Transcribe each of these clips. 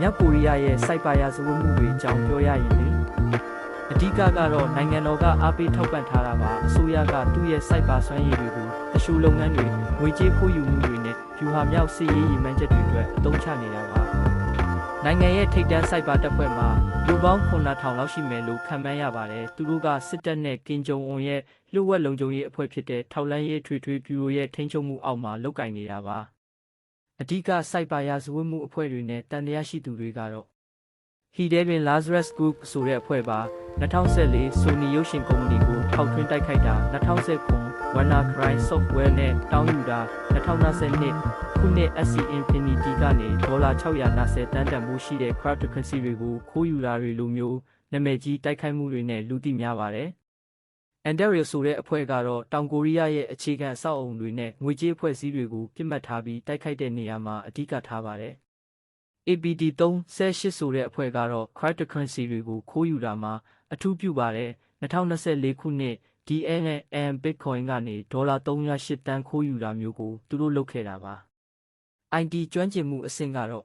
မြောက်ကိုရီးယားရဲ့စိုက်ပါရာဇဝတ်မှုတွေအကြောင်းပြောရရင်လေအဓိကကတော့နိုင်ငံတော်ကအားပေးထောက်ပံ့ထားတာပါအစိုးရကသူ့ရဲ့စိုက်ပါစွမ်းရည်တွေကိုတရှူလုပ်ငန်းတွေငွေကြေးခိုးယူမှုတွေနဲ့ဖြူဟာမြောက်စစ်ရေးရည်မှန်းချက်တွေအတွက်အသုံးချနေတာပါနိုင်ငံရဲ့ထိပ်တန်းစိုက်ပါတပ်ဖွဲ့မှာလူပေါင်း9000လောက်ရှိမယ်လို့ခန့်မှန်းရပါတယ်သူတို့ကစစ်တပ်နဲ့ကင်ဂျုံအွန်ရဲ့လျှို့ဝှက်လုံခြုံရေးအဖွဲ့ဖြစ်တဲ့ထောက်လန်းရေးထွေထွေပြူရိုရဲ့ထိန်းချုပ်မှုအောက်မှာလုပ်ကင်နေတာပါ အဓိကစိုက်ပါရာဇဝတ်မှုအဖွဲ့တွေနဲ့တန်တရားရှိသူတွေကတော့ Hide တွင် Lazarus Group ဆိုတဲ့အဖွဲ့ပါ2014 Sony ရုပ်ရှင်ကုမ္ပဏီကိုထောက်ထွင်းတိုက်ခိုက်တာ2019 Warner Crime Software နဲ့တောင်းယူတာ2022ခုနှစ် SC Infinity ကနေဒေါ်လာ690တန်းတန်မှုရှိတဲ့ cryptocurrency တွေကိုခိုးယူတာတွေလိုမျိုးနာမည်ကြီးတိုက်ခိုက်မှုတွေနဲ့လူသိများပါတယ်။ Andrew ဆိုတဲ့အဖွဲ့ကတော့တောင်ကိုရီးယားရဲ့အခြေခံအဆောက်အအုံတွေနဲ့ငွေကြေးအဖွဲ့အစည်းတွေကိုပြစ်မှတ်ထားပြီးတိုက်ခိုက်တဲ့နေရာမှာအဓိကထားပါတယ်။ APT 318ဆိုတဲ့အဖွဲ့ကတော့ cryptocurrency တွေကိုခိုးယူတာမှာအထူးပြုပါတယ်2024ခုနှစ် DNM Bitcoin ကနေဒေါ်လာ308တန်းခိုးယူတာမျိုးကိုသူတို့လုပ်ခဲ့တာပါ IT ကျွမ်းကျင်မှုအဆင့်ကတော့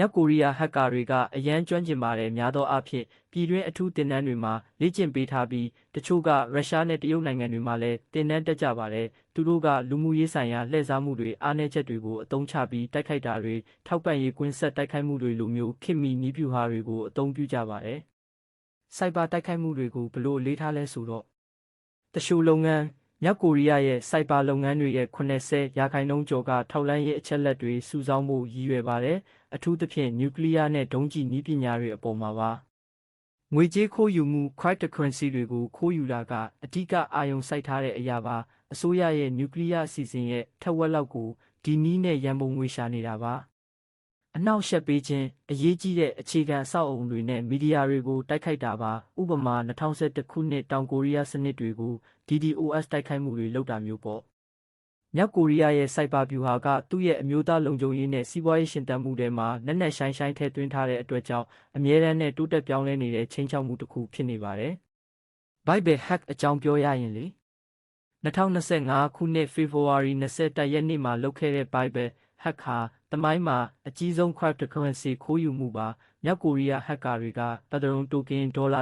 မြောက်ကိုရီးယားဟက်ကာတွေကအရန်ကျွမ်းကျင်ပါတယ်များသောအားဖြင့်ပြည်တွင်းအထူးတင်နန်းတွေမှာလေ့ကျင့်ပေးထားပြီးတချို့ကရုရှားနဲ့တရုတ်နိုင်ငံတွေမှာလည်းတင်နန်းတက်ကြပါတယ်သူတို့ကလူမှုရေးဆိုင်ရာလှည့်စားမှုတွေအားနည်းချက်တွေကိုအသုံးချပြီးတိုက်ခိုက်တာတွေထောက်ပံ့ရေးကွင်းဆက်တိုက်ခိုက်မှုတွေလိုမျိုးခေတ်မီနည်းဗျူဟာတွေကိုအသုံးပြုကြပါတယ်စိုက်ဘာတိုက်ခိုက်မှုတွေကိုဘလို့အလေးထားလဲဆိုတော့တရှိုလုပ်ငန်း မြောက်ကိုရီးယားရဲ့စိုက်ဘာလုပ်ငန်းတွေရဲ့80ရာခိုင်နှုန်းကျော်ကထောက်လန်းရေးအချက်လက်တွေစုဆောင်းမှုရည်ရွယ်ပါတယ်အထူးသဖြင့်နျူကလ িয়ার နဲ့ဒုံးကျည်နည်းပညာတွေအပေါ်မှာပါငွေကြေးခိုးယူမှု cryptocurrency တွေကိုခိုးယူတာကအဓိကအာရုံစိုက်ထားတဲ့အရာပါအစိုးရရဲ့နျူကလ িয়ার အစီအစဉ်ရဲ့ထက်ဝက်လောက်ကိုဒီနည်းနဲ့ရန်ပုံငွေရှာနေတာပါ အနောက်ရှက်ပေးခြင်းအရေးကြီးတဲ့အခြေခံအဆောက်အအုံတွေနဲ့မီဒီယာတွေကိုတိုက်ခိုက်တာပါဥပမာ2011ခုနှစ်တောင်ကိုရီးယားစနစ်တွေကို DDoS တိုက်ခိုက်မှုတွေလုပ်တာမျိုးပေါ့မြောက်ကိုရီးယားရဲ့စိုက်ဘာဗျူဟာကသူ့ရဲ့အမျိုးသားလုံခြုံရေးနဲ့စီးပွားရေးရှင်သန်မှုတွေမှာနက်နက်ရှိုင်းရှိုင်းထည့်သွင်းထားတဲ့အတွက်ကြောင့်အမြဲတမ်းနဲ့တိုးတက်ပြောင်းလဲနေတဲ့ချင်းချောက်မှုတစ်ခုဖြစ်နေပါတယ်။ Bible hack အကြောင်းပြောရရင်လေ2025ခုနှစ် February 20ရက်နေ့မှာလုပ်ခဲ့တဲ့ Bible hack ဟာ တမိုင်းမှာအကြီးဆုံး cryptocurrency ခိုးယူမှုပါမြောက်ကိုရီးယားဟက်ကာတွေကပဒရုံတိုကင်ဒေါ်လာ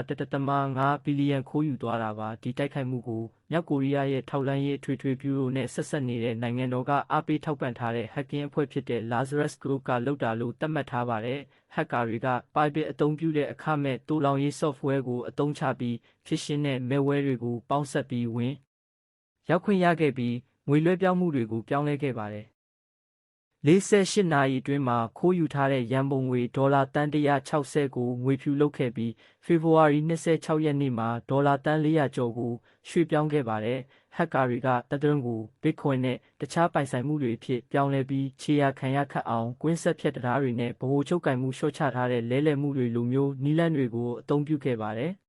1.5ဘီလီယံခိုးယူသွားတာပါဒီတိုက်ခိုက်မှုကိုမြောက်ကိုရီးယားရဲ့ထောက်လှမ်းရေးအထွေထွေဗျူရိုနဲ့ဆက်ဆက်နေတဲ့နိုင်ငံတော်ကအားပေးထောက်ပံ့ထားတဲ့ hacking အဖွဲ့ဖြစ်တဲ့ Lazarus Group ကလုပ်တာလို့သတ်မှတ်ထားပါတယ်ဟက်ကာတွေက Bybit အသုံးပြုတဲ့အခမဲ့တိုးလောင်ရေး software ကိုအသုံးချပြီး phishing နဲ့ malware တွေကိုပေါင်းစပ်ပြီးဝင်ရောက်ခွင့်ရခဲ့ပြီးငွေလွှဲပြောင်းမှုတွေကိုပြောင်းလဲခဲ့ပါတယ် 48နာရီအတွင်းမှာခိုးယူထားတဲ့ရန်ပုံငွေဒေါ်လာတန်160ကိုငွေဖြူလုပ်ခဲ့ပြီးဖေဖော်ဝါရီ26ရက်နေ့မှာဒေါ်လာတန်400ကျော်ကိုရွှေ့ပြောင်းခဲ့ပါတယ်။ဟက်ကာတွေကတသွင်းကို Bitcoin နဲ့တခြားပိုင်ဆိုင်မှုတွေအဖြစ်ပြောင်းလဲပြီးခြေရာခံရခတ်အောင်ကွင်းဆက်ဖြတ်တရားတွေနဲ့ဗဟိုချုပ်ကင်မှုလျှော့ချထားတဲ့လဲလှယ်မှုတွေလိုမျိုးနီလန်းတွေကိုအသုံးပြုခဲ့ပါတယ်။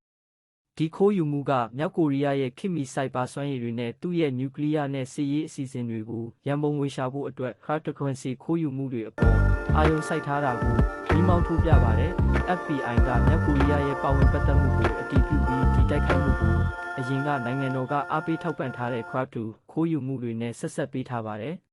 ဒီခိုးယူမှုကမြောက်ကိုရီးယားရဲ့ခေတ်မီစိုက်ဘာစွမ်းရည်တွေနဲ့သူ့ရဲ့နျူကလ িয়ার နဲ့စစ်ရေးအစီအစဉ်တွေကိုရန်ပုံငွေရှာဖို့အတွက် cryptocurrency ခိုးယူမှုတွေအပေါ်အာရုံစိုက်ထားတာကိုဒီမောင်းထိုးပြပါတယ်။ FBI ကမြောက်ကိုရီးယားရဲ့ပါဝင်ပတ်သက်မှုကိုအတည်ပြုပြီးဒီတိုက်ခိုက်မှုကိုအရင်ကနိုင်ငံတော်ကအားပေးထောက်ပံ့ထားတဲ့ crypto ခိုးယူမှုတွေနဲ့ဆက်ဆက်ပေးထားပါတယ်။